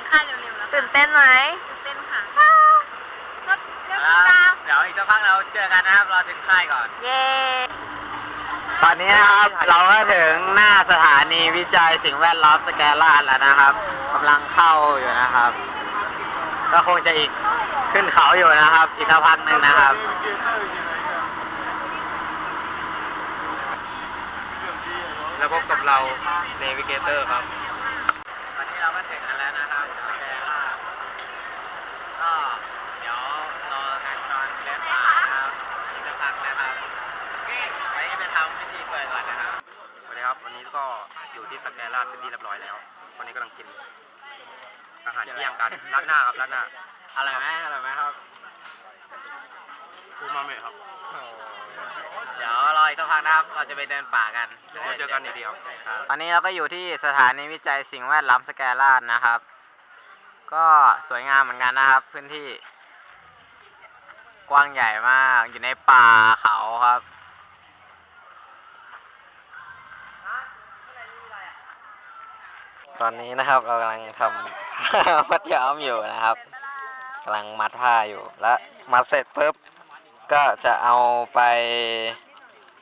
งค่ายเร็วๆแล้วตื่นเต้นไหมตื่นเต้นค่ะเรื่องครับราเดี๋ยวอีกสักพักเราเจอกันนะครับรอถึงค่ายก่อน เย้ตอนนี้นะครับเราก็ถึงหน้าสถานีวิจัยสิ่งแวดล้อมสแกลลาดแล้วนะครับกำลังเข้าอยู่นะครับ ก็คงจะอีกขึ้นเขาอยู่นะครับ อีกสักพักหนึ่งนะครับแล้วพบกับเราเนวิเกเตอร์ครับ ตอนนี้เราก็ถึงกันแล้วนะครับสแกลลาดก็เดี๋ยวรอกันตอนเดินทางนะครับอีกสักพักนะครับไปไปทำพิธีเปิดก่อนนะครับ สวัสดีครับ วั นนี้ก็อยู่ที่สแกลลาดเป็นที่เรียบร้อยแล้ววันนี้กำลังกิน อาหารเที่ยงกันรัดหน้าครับรัดหน้าอร่อยไหมอร่อยไหมครับอูมาเมะครับเดี๋ยวรออีกสักพักนะครับเราจะไปเดินป่ากันเดี๋ยวเจอกันอีกทีครับตอนนี้เราก็อยู่ที่สถานีวิจัยสิ่งแวดล้อมสแกลลาดนะครับ ก็สวยงามเหมือนกันนะครับ พื้นที่ กว้างใหญ่มากอยู่ในป่าเขาครับ ตอนนี้นะครับเรากำลังทำมัดย้อมอยู่นะครับกำลังมัดผ้าอยู่ และมัดเสร็จปุ๊บก็จะเอาไป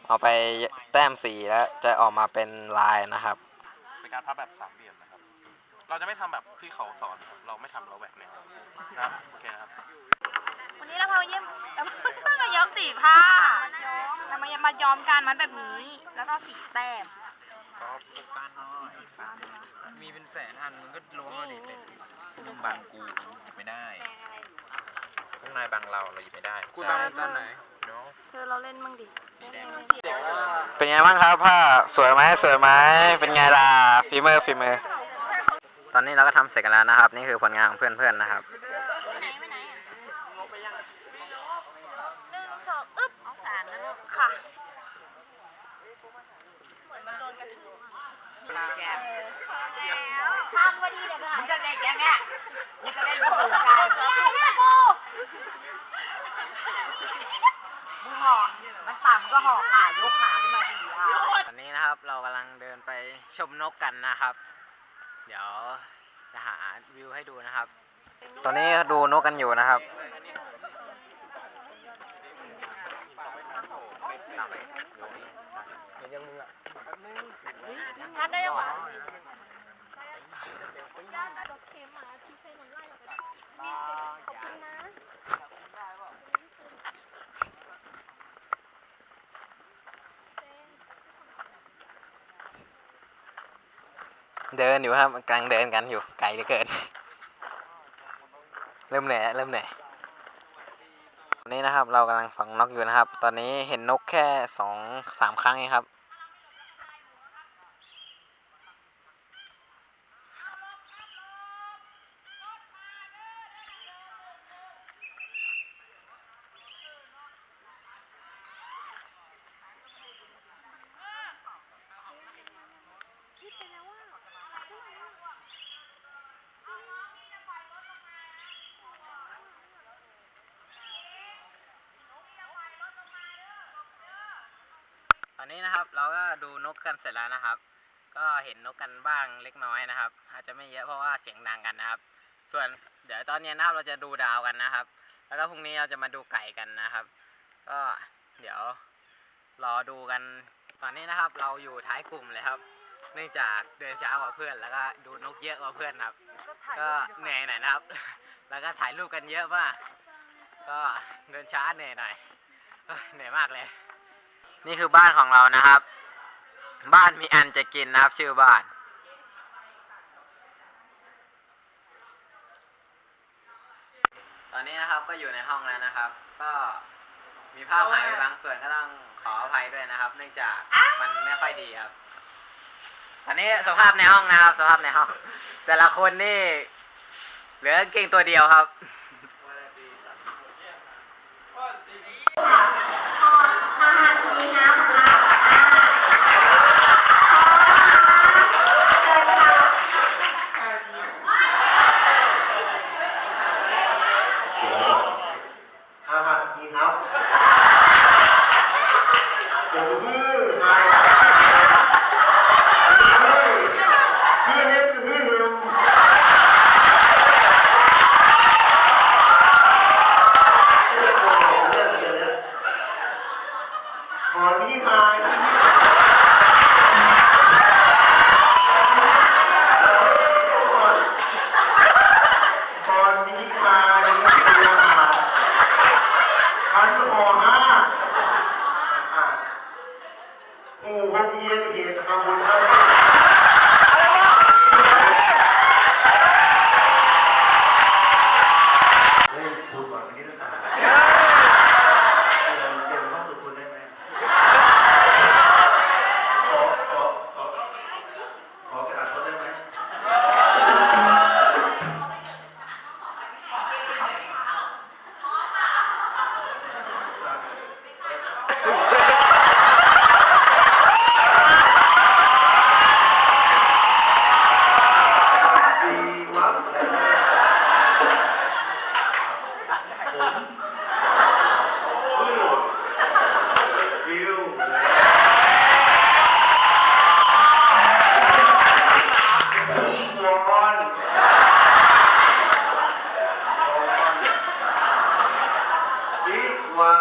เอาไปแต้มสีแล้วจะออกมาเป็นลายนะครับ เป็นการพับแบบสามเหลี่ยมนะครับ เราจะไม่ทำแบบที่เขาสอนครับเราไม่ทำเราแหวกแนวนะครับโอเคนะครับ วันนี้เราพามาเยี่ยมเรามาย้อมสีผ้าเรามามาย้อมการมัดแบบนี้ แล้วก็สีแต้มก็ปลูกก้านน้อย มีเป็นแสนอันมันก็ล้วงมาดิเป็นมึงบังกูหยิบไม่ได้ข้างในบังเราเราหยิบไม่ได้คุณบังด้านไหนเนาะเธอเราเล่นบ้างดิสีแดงเป็นไงบ้างครับผ้าสวยไหมสวยไหมเป็นไงล่ะฝีมือฝีมือตอนนี้เราก็ทำเสร็จกันแล้วนะครับ นี่คือผลงานของเพื่อนๆนะครับ หนึ่งสองอึ๊บ เอาสารนะลูก ค่ะ ทำมาดีเดี๋ยวมึง จะได้แกเนี่ยมึงจะได้รู้เหมือนกันมึงห่อมันต่ำก็ห่อขายกขาขึ้นมาดีอะตอนนี้นะครับเรากำลังเดินไปชมนกกันนะครับ เดี๋ยวจะหาวิวให้ดูนะครับ ตอนนี้ดูนกกันอยู่นะครับงัดได้ยังวะ เดินอยู่ครับกำลังเดินกันอยู่ไกลเหลือเกิน เริ่มเหนื่อยเริ่มเหนื่อยตอนนี้นะครับ เรากำลังฝังนกอยู่นะครับ ตอนนี้เห็นนกแค่สองสามครั้งเองครับ ตอนนี้นะครับเราก็ดูนกกันเสร็จแล้วนะครับ ก็เห็นนกกันบ้างเล็กน้อยนะครับ อาจจะไม่เยอะเพราะว่าเสียงดังกันนะครับ ส่วนเดี๋ยวตอนเย็นะครับเราจะดูดาวกันนะครับ แล้วก็พรุ่งนี้เราจะมาดูไก่กันนะครับ ก็เดี๋ยวรอดูกัน ตอนนี้นะครับ เราอยู่ท้ายกลุ่มเลยครับ เนื่องจากเดินช้ากว่าเพื่อน แล้วก็ดูนกเยอะกว่าเพื่อนครับ ก็เหนื่อยหน่อยนะครับ แล้วก็ถ่ายรูปกันเยอะมาก ก็เดินช้าเหนื่อยหน่อยเหนื่อยมากเลย นี่คือบ้านของเรานะครับ บ้านมีอันจะกินนะครับ ชื่อบ้านตอนนี้นะครับก็อยู่ในห้องแล้วนะครับ ก็มีภาพหายไปบางส่วนก็ต้องขออภัยด้วยนะครับ เนื่องจากมันไม่ค่อยดีครับผอันนี้สภาพในห้องนะครับ สภาพในห้อง แต่ละคนนี่ เหลือกางเกงตัวเดียวครับ ว่า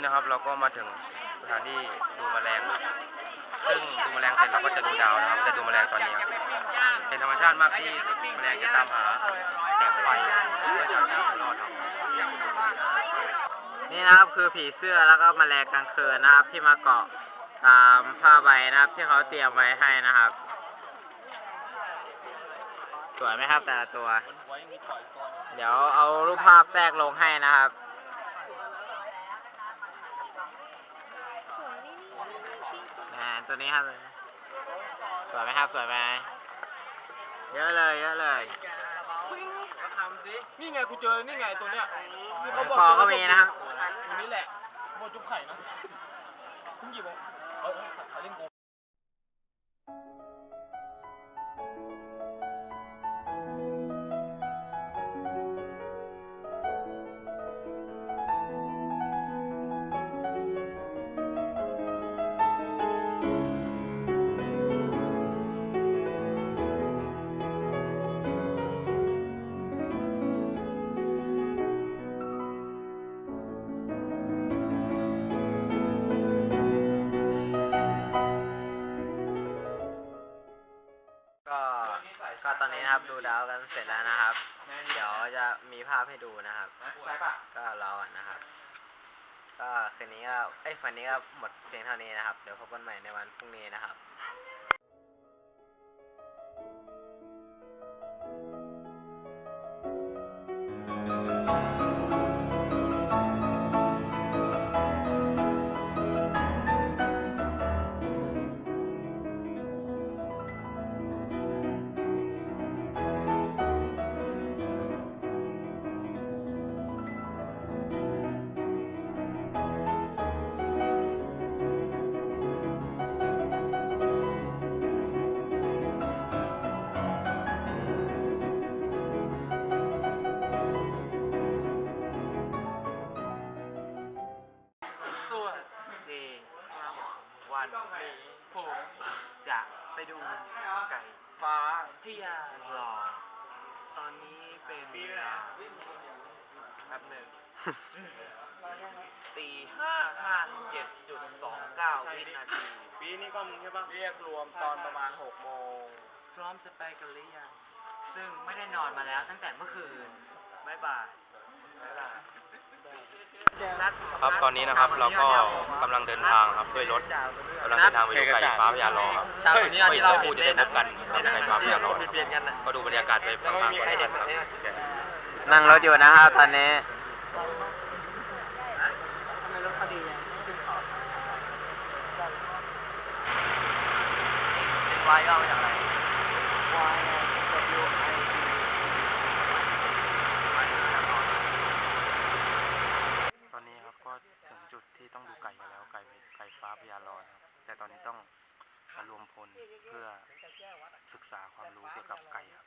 นี้นะครับ เราก็มาถึงสถานที่ดูแมลง ซึ่งดูแมลงเสร็จเราก็จะดูดาวนะครับจะดูแมลงตอนนี้ครับเป็นธรรมชาติมากที่แมลงจะตามหาแสงไฟเพื่อจะเอาชีวิตรอดครับนี่นะครับคือผีเสื้อแล้วก็แมลงกลางคืนนะครับ ที่มาเกาะตามผ้าใบนะครับ ที่เขาเตรียมไว้ให้นะครับ สวยไหมครับแต่ละตัว เดี๋ยวเอารูปภาพแทรกลงให้นะครับ อ่า ตัวนี้ครับสวยไหมครับสวยไหมเยอะเลยเยอะเลยทำสินี่ไงกูเจอ นี่ไงตัวเนี้ยคอก็มีนะครับตัวนี้แหละโบจุ๊บไข่นะเพิ่งหยิบไปเอ้ย วันนี้ก็หมดเพียงเท่านี้นะครับ เดี๋ยวพบกันใหม่ในวันพรุ่งนี้นะครับ แป๊บหนึ่งตีห้าห้าเจ็ดจุดสองเก้าวินาที ปีนี้ก็มึงใช่ปะเรียกรวมตอนประมาณหกโมง พร้อมจะไปกันหรือยัง ซึ่งไม่ได้นอนมาแล้วตั้งแต่เมื่อคืนบ๊ายบายบ๊ายบายครับตอนนี้นะครับเราก็กำลังเดินทางครับด้วยรถกำลังเดินทางไปดูไก่ฟ้าพญาลอครับเช้าวันนี้ที่เราเพื่อจะได้พบกันกับไก่ฟ้าพญาลอเปลี่ยนกันนะก็ดูบรรยากาศไปพลางๆก่อนนะครับ นั่งรถอยู่นะครับตอนนี้วายย่อมาจากอะไรตอนนี้ครับก็ถึงจุดที่ต้องดูไก่กันแล้วไก่ไก่ฟ้าพญาลอนครับแต่ตอนนี้ต้องมารวมพลเพื่อศึกษาความรู้เกี่ยวกับไก่ครับ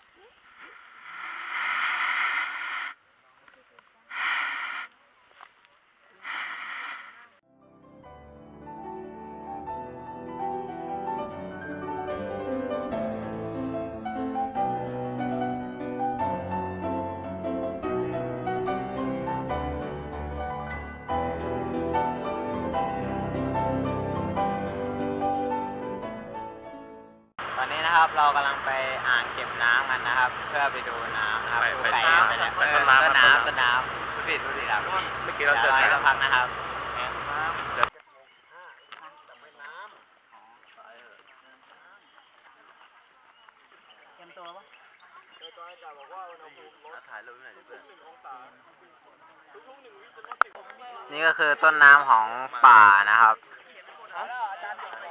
พื่อไปดูน้ำนะครับไปดูไปไก่น้ำไปเนี่ยไปต้นน้ำต้นครับน้ำต้นน้ำดูดิดูดิครับเมื่อกี้เราเจอดี๋ยวน้ำสักพักนะครับถ่ายรูปหน่อยดิเพื่อนนี่ก็คือต้นน้ำของป่านะครับ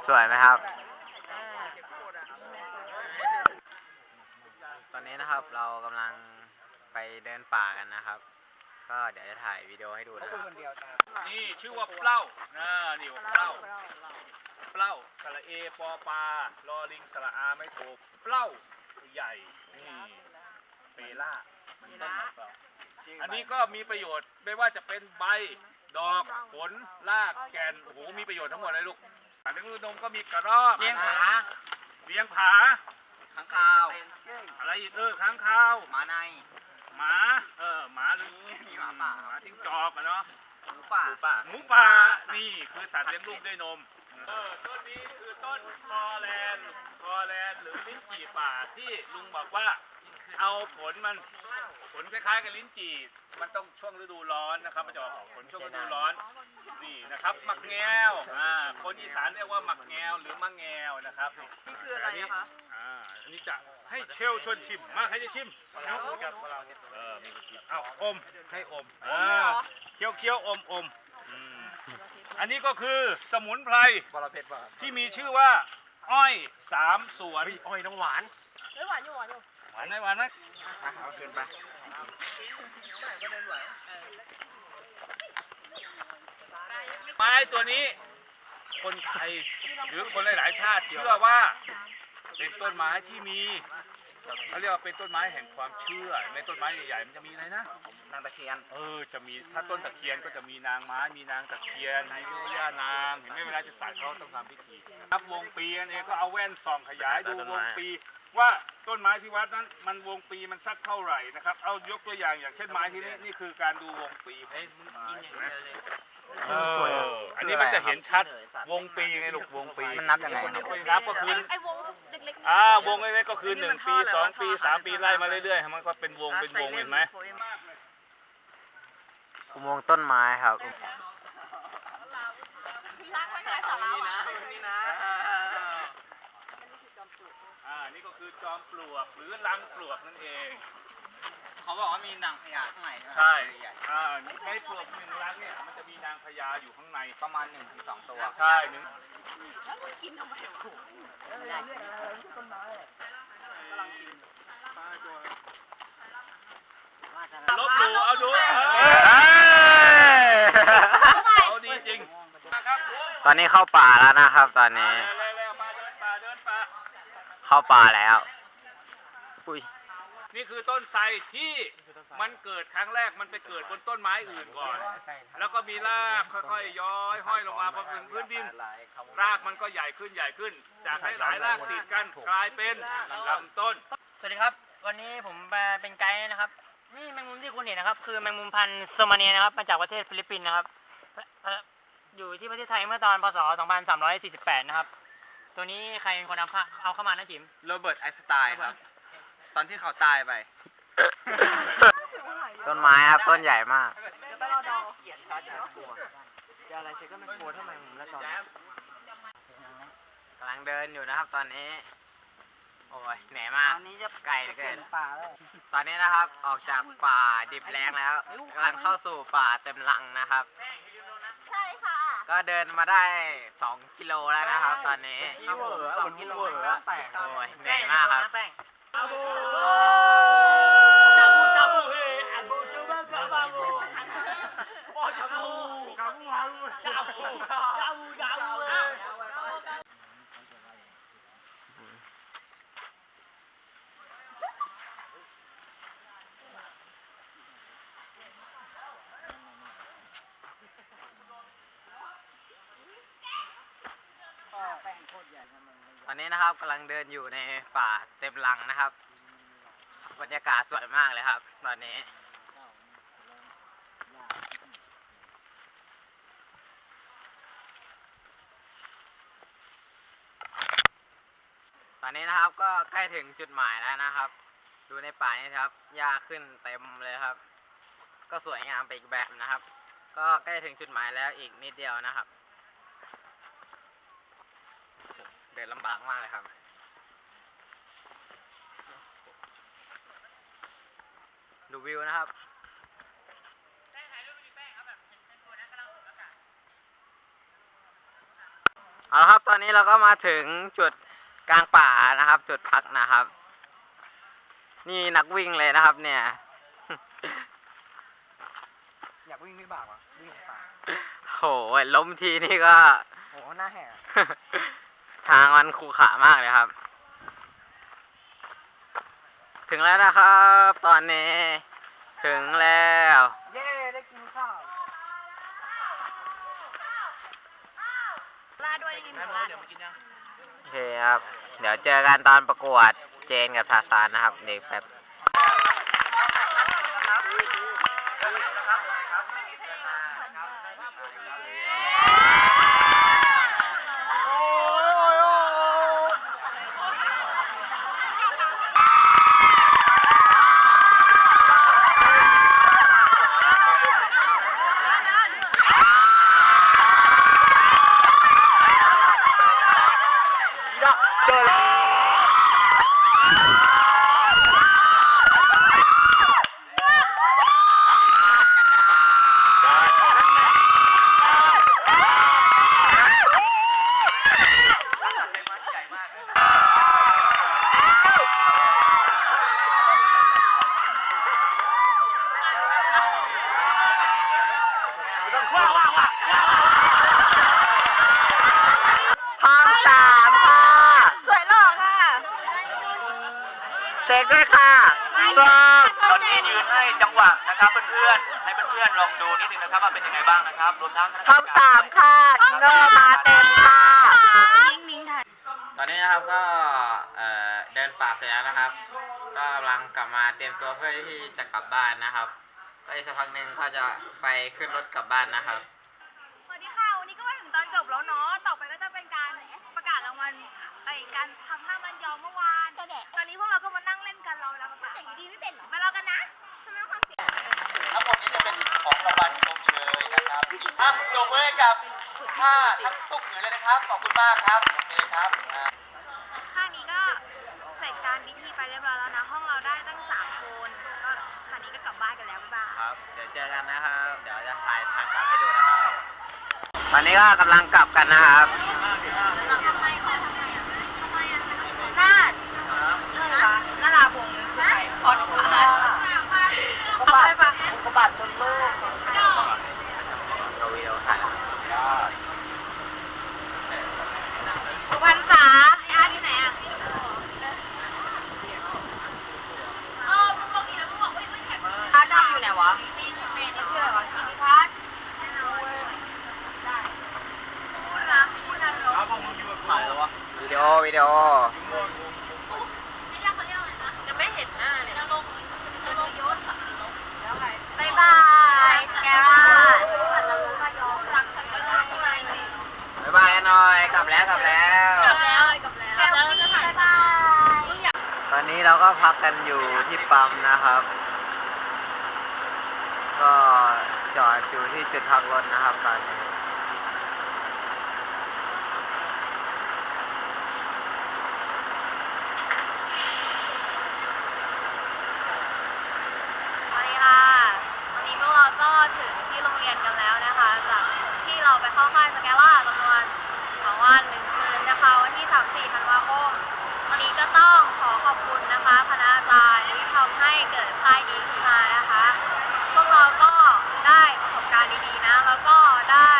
สวยไหมครับ ตอ นนี้นะครับ เรากำลังไปเดินป่ากันนะครับ ก็เดี๋ยวจะถ่ายวิดีโอให้ดูนะครับ นี่ชื่อว่าเปล้าอ่านี่ว่าเปล้าเปล้าสระเอปอปลาลอลิงสระอาไม่โทเปล้าใหญ่ นี่เปล่ามันต้นมะเปล่าอันนี้ก็มีประโยชน์ไม่ว่าจะเป็นใบ ดอก ผล ราก แก่น โอ้โห มีประโยชน์ทั้งหมดเลยลูกอันนี้ลูกนมก็มีกระรอกเลี้ยงผา เลี้ยงผา ข้างคาว อะไรอีกเออค้างคาว หมาใน หมา เออ หมาหรือมีหมาป่า หมาทิ้งจอกอะเนาะ หมูป่า หมูป่า นี่คือสัตว์เลี้ยงลูกด้วยนม เออ ต้นนี้คือต้นคอแลนด์คอแลนด์หรือลิ้นจี่ป่าที่ลุงบอกว่า เอาผลมันผลคล้ายๆกับลิ้นจี่มันต้องช่วงฤดูร้อนนะครับมันจะออกผลช่วงฤดูร้อนนี่นะครับมักแงวอ่าคนอีสานเรียกว่ามักแงวหรือมะแงวนะครับนี่คืออะไรคะ อ่าอันนี้จะให้เชลชวนชิมมาใครจะชิมเออมีชิมเอาอมให้อมอ่าเคี้ยวเคี้ยวอมอมอืมอันนี้ก็คือสมุนไพรบอระเพ็ดว่าที่มีชื่อว่า อ้อยสามสวนอ้อยน้องหวาน เฮ้ยหวานอยู่หวานอยู่ หวานไหมหวานไหมเอาคืนไปไม้ตัวนี้ คนไทยหรือคนหลาย ๆ ชาติเชื่อว่า เป็นต้นไม้ที่มีเขาเรียกว่าเป็นต้นไม้แห่งความเชื่อในต้นไม้ใหญ่ๆมันจะมีอะไรนะนางตะเคียน เออ จะมีถ้าต้นตะเคียนก็จะมีนางไม้มีนางตะเคียนมีแม่ย่านาง เห็นไหมเวลาจะตัดเขาต้องทำพิธีครับวงปีนั่นเองก็เอาแว่นส่องขยายดูวงปี ว่าต้นไม้ที่วัดนั้นมันวงปีมันสักเท่าไหร่นะครับ เอายกตัวอย่างอย่างเช่นไม้ที่นี่นี่คือการดูวงปีเฮ้ยมึงกินอย่างนี้เลยสวยอันนี้มันจะเห็นชัดวงปีไงลูกวงปีมันนับยังไงคนนับก็คือไอ้วงเล็กๆอ่าวงเล็กๆก็คือหนึ่งปีสองปีสามปีไล่มาเรื่อยๆมันก็เป็นวงเป็นวงเห็นไหมอุโมงค์ต้นไม้ครับอ่า นี่ก็คือจอมปลวกหรือรังปลวกนั่นเอง เขาบอกว่ามีนางพญาข้างในใช่อ่าในปลวกหนึ่งรังเนี่ยมันจะมีนางพญาอยู่ข้างในประมาณหนึ่งถึงสองตัว ใช่หนึ่งลบหลู่เอาดูเออเอาดีจริงนะครับตอนนี้เข้าป่าแล้วนะครับตอนนี้ เร็วๆมาเดินป่าเดินป่า เข้าป่าแล้ว อุ้ย นี่คือต้นไทรที่มันเกิดครั้งแรกมันไปเกิดบนต้นไม้อื่นก่อน แล้วก็มีรากค่อยๆย้อยห้อยลงมาพอถึงพื้นดิน รากมันก็ใหญ่ขึ้นใหญ่ขึ้น จากหลายๆรากติดกันกลายเป็นลำต้น สวัสดีครับ วันนี้ผมมาเป็นไกด์นะครับ นี่แมงมุมที่คุณเห็นนะครับ คือแมงมุมพันธุ์โซมาเนียนะครับ มาจากประเทศฟิลิปปินส์นะครับเอ่อเอ่ออยู่ที่ประเทศไทยเมื่อตอนพศ 2348 นะครับ ตัวนี้ใครเป็นคนเอาเข้าเอาเข้ามานะจิม โรเบิร์ตไอน์สไตน์ครับ ตอนที่เขาตายไป ต้นไม้ครับต้นใหญ่มาก จะอะไรเช็คก็ไม่กลัวเท่าแมงมุมแล้วตอนนี้กำลังเดินอยู่นะครับ ตอนนี้ โอ้ยเหนื่อยมากตอนนี้จะไกลเหลือเกินป่าแล้วตอนนี้นะครับออกจากป่าดิบแรงแล้วกำลังเข้าสู่ป่าเต็มลังนะครับใช่ค่ะ ก็เดินมาได้สองกิโลแล้วนะครับ ตอนนี้ สองกิโลแตกโอ้ยเหนื่อยมากครับ แป้งตอนนี้นะครับกำลังเดินอยู่ในป่าเต็มลังนะครับ บรรยากาศสวยมากเลยครับ ตอนนี้ ตอนนี้นะครับก็ใกล้ถึงจุดหมายแล้วนะครับ ดูในป่านี้ครับหญ้าขึ้นเต็มเลยครับ ก็สวยงามไปอีกแบบนะครับ ก็ใกล้ถึงจุดหมายแล้วอีกนิดเดียวนะครับ เดินลำบากมากเลยครับ ดูวิวนะครับเอาละครับตอนนี้เราก็มาถึงจุดกลางป่านะครับ จุดพักนะครับ นี่นักวิ่งเลยนะครับ เนี่ย อยากวิ่งวิบากวะวิ่งป่าโหล้มทีนี่ก็โอ้หน้าแหก ทางมันขรุขระมากเลยครับ ถึงแล้วนะครับ ตอนนี้ ถึงแล้ว เย้ได้กินข้าวลาดด้วยได้กินหมูลาดโอเคครับ เดี๋ยวเจอกันตอนประกวดเจนกับทาซานนะครับ เด็กแป๊บ ห้องสามค่ะ สวยหล่อค่ะ เช็คด้วยค่ะกล้อง ตอนนี้ยืนให้จังหวะนะครับเพื่ อนๆให้เพื่อนๆลองดูนิดนึงนะครับว่าเป็นยังไงบ้างนะครับรวมทั้งคณะกรห้รองการสามค่ะอินเนอร์มาเต็มค่ะมิงมิงถ่ายตอนนี้นะครับก็เอ่อเดินป่าเสร็จแล้วนะครับ ก็กำลังกลับมาเตรียมตัวเพื่อที่จะกลับบ้านนะครับ ก็อีกสักพักหนึ่งก็จะไปขึ้นรถกลับบ้านนะครับ อะจบเลยกับท่าทั้งตุ๊กเหนือเลยนะครับ ขอบคุณมากครับ โอเคครับอ่าค่านี้ก็เสร็จการพิธีไปเรียบร้อยแล้วนะ ห้องเราได้ตั้งสามคนก็ค่านี้ก็กลับบ้านกันแล้วบ๊ายบาย ครับ เดี๋ยวเจอกันนะครับ เดี๋ยวจะถ่ายทางกลับให้ดูนะครับ ตอนนี้ก็กำลังกลับกันนะครับเราทำไมเขาทำไมอะทำไมอะนาดใช่ปะนาดาพงศ์คือใครพอดพาสเขาใช่ปะกบาทชนโลกเราวิดีโอถ่ายแล้ว สุพรรณษาไอ้อาร์ตอยู่ไหนอะเออมึงลงอีกแล้วมึงบอกว่าไม่แข่งอาร์ตดำอยู่ไหนวะนี่คือเป็นชื่ออะไรวะกิติพัฒน์ได้พูดนะพูดนะเราวิดีโอวิดีโอ จะไม่เห็นหน้าเลยลงลงยศบายบายแกร่าฉันจะรู้ก็ยอมรักฉันก็เลิกอะไรนี่ บ๊ายบายกันหน่อย ก ลับแล้วกลับแล้ว กลับแล้วกลับแล้วแล้วจะถ่ายบายตอนนี้เราก็พักกันอยู่ที่ปั๊มนะครับ ก็จอดอยู่ที่จุดพักรถนะครับตอนนี้ สวัสดีค่ะ วันนี้พวกเราก็ถึงที่โรงเรียนกันแล้วนะคะ จากที่เราไปเข้าค่ายสแกล่าจำนวนสองวันหนึ่ง คืนนะคะวันที่ 3-4 ธันวาคมวันนี้ก็ต้องขอขอบคุณนะคะคณะอาจารย์ที่ทำให้เกิดค่ายนี้ขึ้นมานะคะ พวกเราก็ได้ประสบการณ์ดีๆนะ แล้วก็ได้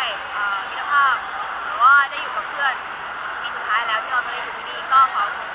มิตรภาพหรือว่าได้อยู่กับเพื่อนปีสุดท้ายแล้วที่เราจะได้อยู่ที่นี่ก็ขอขอบคุณ